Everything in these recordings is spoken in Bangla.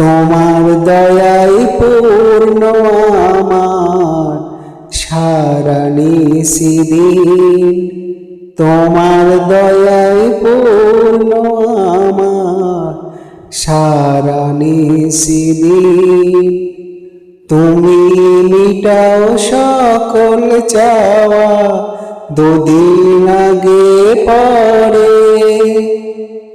তোমার দয়াই পূর্ণ আমার, সারা নিষিদিন তোমার দয়াই পূর্ণ আমার, সারা নিষিদিন তুমি মিটাও সকল চাওয়া, দুদিন আগে পরে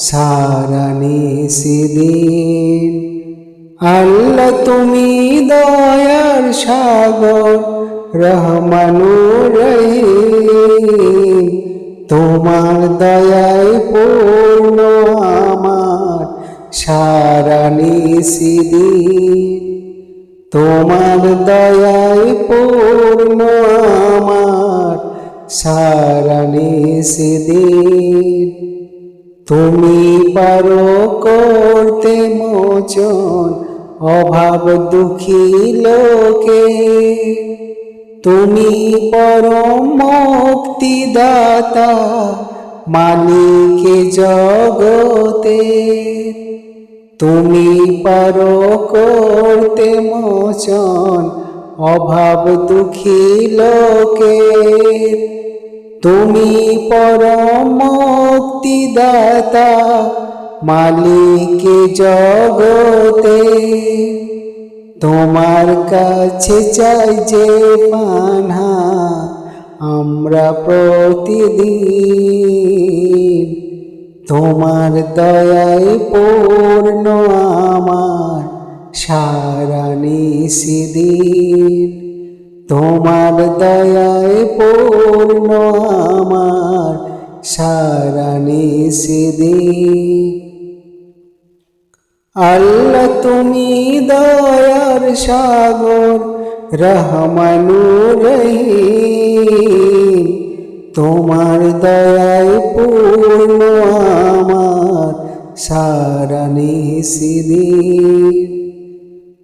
সারা নিষিদিন আল্লাহ তুমি দয়ার সাগর রহমানুর রহিম। তোমার দয়ায় পূর্ণ আমার সারা তোমার দয়ায় পূর্ণ আমার সারা তুমি পারো করতে মোচন, অভাব দুঃখী লোকে। তুমি পরম মুক্তিদাতা, মালিকে জগতে। তুমি পারো করতে মোচন, অভাব দুঃখী লোকে। তুমি পরম মুক্তিদাতা মালিকে জগতে। তোমার কাছে চাই যে পানা আমরা প্রতিদিন। তোমার দয়ায় পূর্ণ আমার, সারা নিষিদিন তোমার দয়ায় পূর্ণ আমার সারা নিষিদিন আল্লাহ তুমি দয়ার সাগর রহমানু রহিম তোমার দয়ায় পূর্ণ আমার সারা নিষিদিন